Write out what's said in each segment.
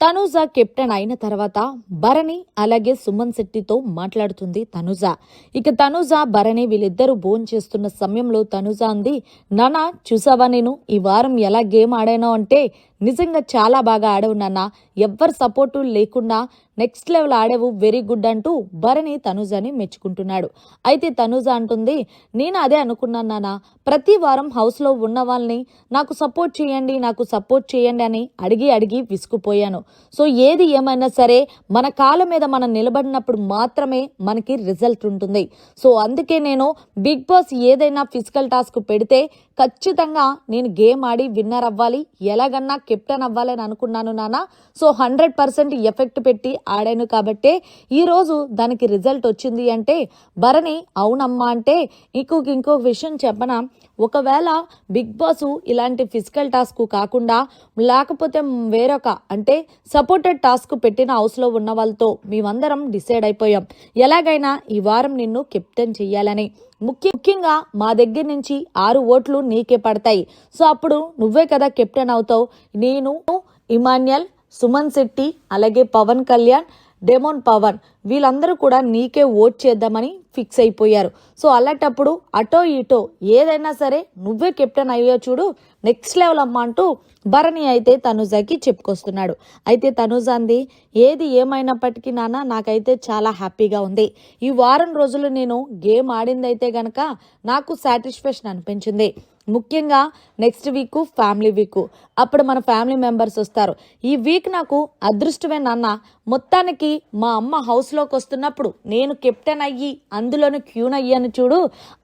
Tanuja captain అయిన తర్వాత భరణి అలాగే సుమన్ శెట్టితో మాట్లాడుతుంది తనుజ. ఇక తనుజ భరణి వీళ్ళిద్దరూ భోజనం చేస్తున్న సమయంలో తనుజ అంది నానా చూసావా నేను? ఈ వారం ఎలా గేమ్ ఆడానో అంటే నిజంగా చాలా బాగా ఆడవు నాన్న. ఎవ్వరు సపోర్టు లేకుండా నెక్స్ట్ లెవెల్ ఆడేవు వెరీ గుడ్ అంటూ భరణి తనుజని మెచ్చుకుంటున్నాడు. అయితే తనుజ అంటుంది నేను అదే అనుకున్నాను నాన్న. ప్రతి వారం హౌస్లో ఉన్న వాళ్ళని నాకు సపోర్ట్ చేయండి నాకు సపోర్ట్ చేయండి అని అడిగి అడిగి విసుకుపోయాను. సో ఏది ఏమైనా సరే మన కాళ్ళ మీద మనం నిలబడినప్పుడు మాత్రమే మనకి రిజల్ట్ ఉంటుంది. సో అందుకే నేను బిగ్ బాస్ ఏదైనా ఫిజికల్ టాస్క్ పెడితే ఖచ్చితంగా నేను గేమ్ ఆడి విన్నర్ అవ్వాలి. ఎలాగన్నా కెప్టెన్ అవ్వాలని అనుకున్నాను నాన్న. సో హండ్రెడ్ పర్సెంట్ ఎఫెక్ట్ పెట్టి ఆడాను కాబట్టే ఈరోజు దానికి రిజల్ట్ వచ్చింది అంటే భరణి అవునమ్మా అంటే ఇంకొక ఇంకొక విషయం చెప్పనా? ఒకవేళ బిగ్ బాస్ ఇలాంటి ఫిజికల్ టాస్క్ కాకుండా లేకపోతే వేరొక అంటే సపోర్టెడ్ టాస్క్ పెట్టిన హౌస్లో ఉన్న వాళ్ళతో మేమందరం డిసైడ్ అయిపోయాం. ఎలాగైనా ఈ వారం నిన్ను కెప్టెన్ చెయ్యాలని. ముఖ్య ముఖ్యంగా మా దగ్గర నుంచి ఆరు ఓట్లు నీకే పడతాయి. సో అప్పుడు నువ్వే కదా కెప్టెన్ అవుతావు. నేను ఇమాన్యల్ సుమన్ శెట్టి అలాగే పవన్ కళ్యాణ్ డెమోన్ పవన్ వీళ్ళందరూ కూడా నీకే ఓట్ చేద్దామని ఫిక్స్ అయిపోయారు. సో అలాంటప్పుడు అటో ఇటో ఏదైనా సరే నువ్వే కెప్టెన్ అయ్యో చూడు నెక్స్ట్ లెవెల్ అమ్మ అంటూ భరణి అయితే తనుజాకి చెప్పుకొస్తున్నాడు. అయితే తనుజ అంది ఏది ఏమైనప్పటికీ నాన్న నాకైతే చాలా హ్యాపీగా ఉంది. ఈ వారం రోజులు నేను గేమ్ ఆడిందైతే గనక నాకు సాటిస్ఫాక్షన్ అనిపించింది. ముఖ్యంగా నెక్స్ట్ వీక్ ఫ్యామిలీ వీక్ అప్పుడు మన ఫ్యామిలీ మెంబర్స్ వస్తారు. ఈ వీక్ నాకు అదృష్టమే నాన్న. మొత్తానికి మా అమ్మ హౌస్లోకి వస్తున్నప్పుడు నేను కెప్టెన్ అయ్యి అందులోనే క్యూన్ అయ్యాను చూడు.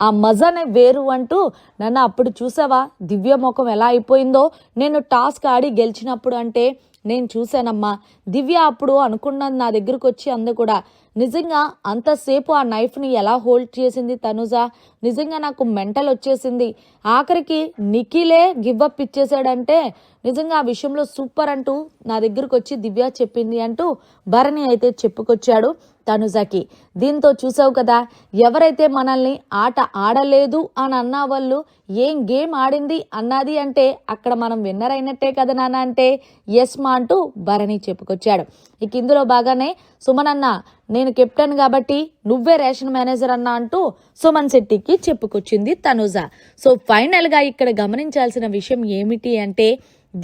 ఆ మజానే వేరు అంటూ నన్ను అప్పుడు చూసావా? దివ్య ముఖం ఎలా అయిపోయిందో? నేను టాస్క్ ఆడి గెలిచినప్పుడు అంటే నేను చూశానమ్మా. దివ్య అప్పుడు అనుకున్నది నా దగ్గరకు వచ్చి అందు కూడా నిజంగా అంతసేపు ఆ నైఫ్ని ఎలా హోల్డ్ చేసింది తనుజ? నిజంగా నాకు మెంటల్ వచ్చేసింది. ఆఖరికి నిఖిలే గివ్అప్ ఇచ్చేసాడంటే నిజంగా ఆ విషయంలో సూపర్ అంటూ నా దగ్గరకు వచ్చి దివ్య చెప్పింది అంటూ భరణి అయితే చెప్పుకొచ్చాడు. తనుజకి. దీంతో చూసావు కదా ఎవరైతే మనల్ని ఆట ఆడలేదు అని అన్న వాళ్ళు ఏం గేమ్ ఆడింది అన్నది అంటే అక్కడ మనం విన్నర్ అయినట్టే కదా నాన్న అంటే ఎస్ మా అంటూ భరణి చెప్పుకొచ్చాడు. ఇక ఇందులో బాగానే సుమన్ అన్న నేను కెప్టెన్ కాబట్టి నువ్వే రేషన్ మేనేజర్ అన్న అంటూ సుమన్ శెట్టికి చెప్పుకొచ్చింది తనుజ. సో ఫైనల్గా ఇక్కడ గమనించాల్సిన విషయం ఏమిటి అంటే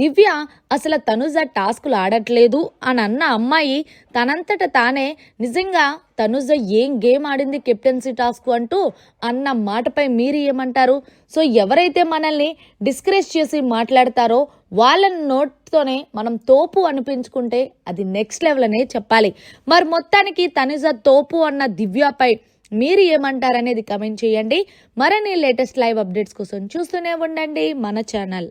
దివ్య అసలు తనుజ టాస్కులు ఆడట్లేదు అని అన్న అమ్మాయి తనంతట తానే నిజంగా తనుజ ఏం గేమ్ ఆడింది కెప్టెన్సీ టాస్క్ అంటూ అన్న మాటపై మీరు ఏమంటారు? సో ఎవరైతే మనల్ని డిస్కరేజ్ చేసి మాట్లాడతారో వాళ్ళ నోట్తోనే మనం తోపు అనిపించుకుంటే అది నెక్స్ట్ లెవెల్ అనే చెప్పాలి. మరి మొత్తానికి తనుజ తోపు అన్న దివ్యపై మీరు ఏమంటారనేది కమెంట్ చేయండి. మరిన్ని లేటెస్ట్ లైవ్ అప్డేట్స్ కోసం చూస్తూనే ఉండండి మన ఛానల్.